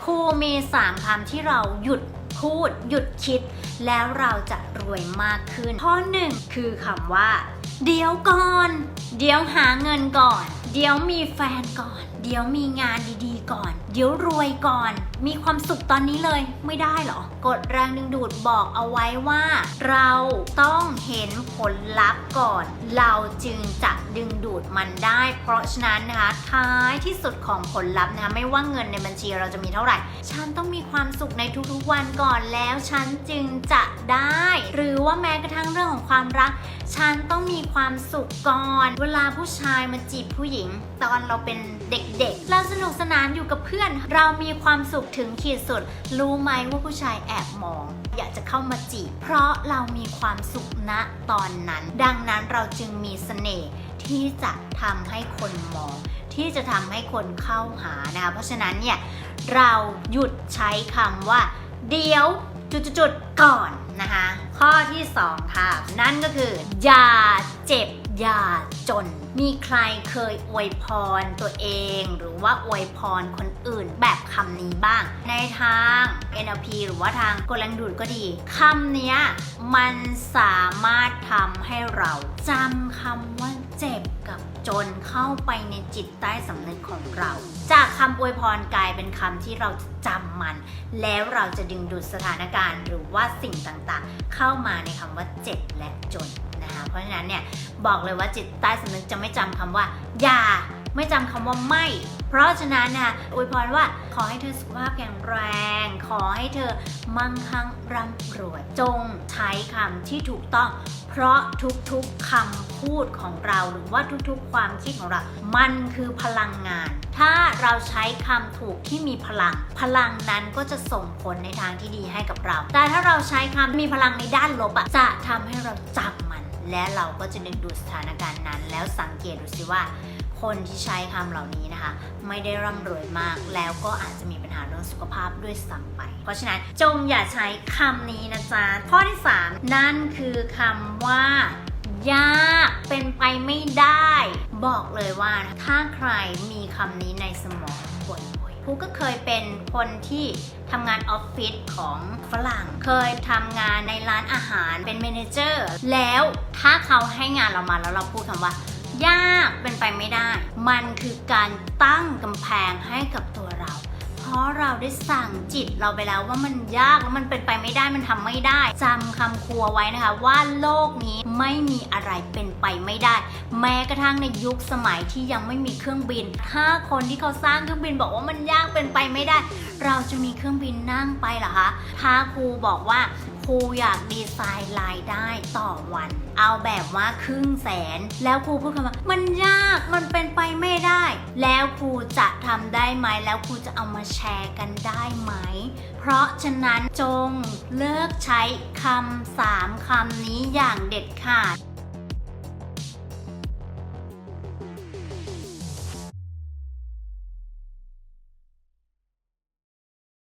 ครูมีสามคำที่เราหยุดพูด หยุดคิด แล้วเราจะรวยมากขึ้น ข้อหนึ่งคือคำว่า เดี๋ยวก่อน เดี๋ยวหาเงินก่อน เดี๋ยวมีแฟนก่อน เดี๋ยวมีงานดีๆก่อน เดี๋ยวรวยก่อน มีความสุขตอนนี้เลยไม่ได้หรอกฎแรงดึงดูดบอกเอาไว้ว่า เราต้องเห็นผลลัพธ์ก่อน เราจึงจะดึงดูดมันได้ เพราะฉะนั้นนะคะท้ายที่สุดของผลลัพธ์นะคะไม่ว่าเงินในบัญชีเราจะมีเท่าไหร่ ฉันต้องมีความสุขในทุกๆวันก่อนแล้วฉันจึงจะได้ หรือว่าแม้กระทั่งเรื่องของความรัก ฉันต้องมีความสุขก่อน เวลาผู้ชายมาจีบผู้หญิง ตอนเราเป็นเด็กๆ เราสนุกสนานอยู่กับเพื่อน เรามีความสุขถึงขีดสุด รู้ไหมว่าผู้ชายแอบมอง อยากจะเข้ามาจีบ เพราะเรามีความสุขณตอนนั้น ดังนั้นเราจึงมีเสน่ห์ที่จะทำให้คนมอง ที่จะทำให้คนเข้าหานะคะเพราะฉะนั้นเนี่ยเราหยุดใช้คำว่า เดี๋ยว จุดๆก่อนนะคะ ข้อที่ 2 ค่ะ นั่นก็คือ อย่าเจ็บ อย่าจน มีใครเคยอวยพรตัวเอง หรือว่าอวยพรคนอื่นแบบคำนี้บ้าง ในทาง NLP หรือว่าทางกดแรงดูดก็ดีคำนี้มันสามารถทำให้เราจำคำว่าเจ็บกับ จนเข้าไปในจิตใต้สำนึกของเรา จากคำอวยพรกลายเป็นคำที่เราจะจำมัน แล้วเราจะดึงดูดสถานการณ์หรือว่าสิ่งต่างๆ เข้ามาในคำว่าเจ็บและจนนะคะเพราะฉะนั้นเนี่ยบอกเลยว่าจิตใต้สำนึกจะไม่จำคำว่า อย่าไม่จำคำว่าไม่ เพราะฉะนั้นนะอวยพรว่าขอให้เธอสุขภาพแข็งแรง อให้เธอมั่งคั่งร่ำรวย จงใช้คำที่ถูกต้อง เพราะทุกๆคำพูดของเราหรือว่าทุกๆ ความคิดของเรา มันคือพลังงาน ถ้าเราใช้คำถูกที่มีพลัง พลังนั้นก็จะส่งผลในทางที่ดีให้กับเรา แต่ถ้าเราใช้คำมีพลังในด้านลบอะจะทำให้เราจำมัน และเราก็จะดึงดูดสถานการณ์นั้น แล้วสังเกตดูสิว่า คนที่ใช้คำเหล่านี้นะคะ ไม่ได้ร่ำรวยมาก แล้วก็อาจจะมีปัญหาเรื่องสุขภาพด้วยซ้ำไป เพราะฉะนั้นจงอย่าใช้คำนี้นะจ๊ะ ข้อที่ 3 นั่นคือคำว่ายากเป็นไปไม่ได้ บอกเลยว่าถ้าใครมีคำนี้ในสมองบ่อยๆผู้ก็เคยเป็นคนที่ทำงานออฟฟิศของฝรั่ง เคยทำงานในร้านอาหารเป็นเมนเจอร์ แล้วถ้าเขาให้งานเรามาแล้วเราพูดคำว่า ยากเป็นไปไม่ได้ มันคือการตั้งกำแพงให้กับตัวเรา เพราะเราได้สั่งจิตเราไปแล้วว่ามันยากแล้วมันเป็นไปไม่ได้มันทำไม่ได้จำคำครัวไว้นะคะว่าโลกนี้ไม่มีอะไรเป็นไปไม่ได้ แม้กระทั่งในยุคสมัยที่ยังไม่มีเครื่องบิน ถ้าคนที่เขาสร้างเครื่องบินบอกว่ามันยากเป็นไปไม่ได้ เราจะมีเครื่องบินนั่งไปเหรอคะถ้าครูบอกว่า ครูอยากดีไซน์รายได้ต่อวัน เอาแบบว่าครึ่งแสน แล้วครูพูดคำว่ามันยากมันเป็นไปไม่ได้ แล้วครูจะทำได้ไหม แล้วครูจะเอามาแชร์กันได้ไหม เพราะฉะนั้นจงเลิกใช้คำสามคำนี้อย่างเด็ดขาด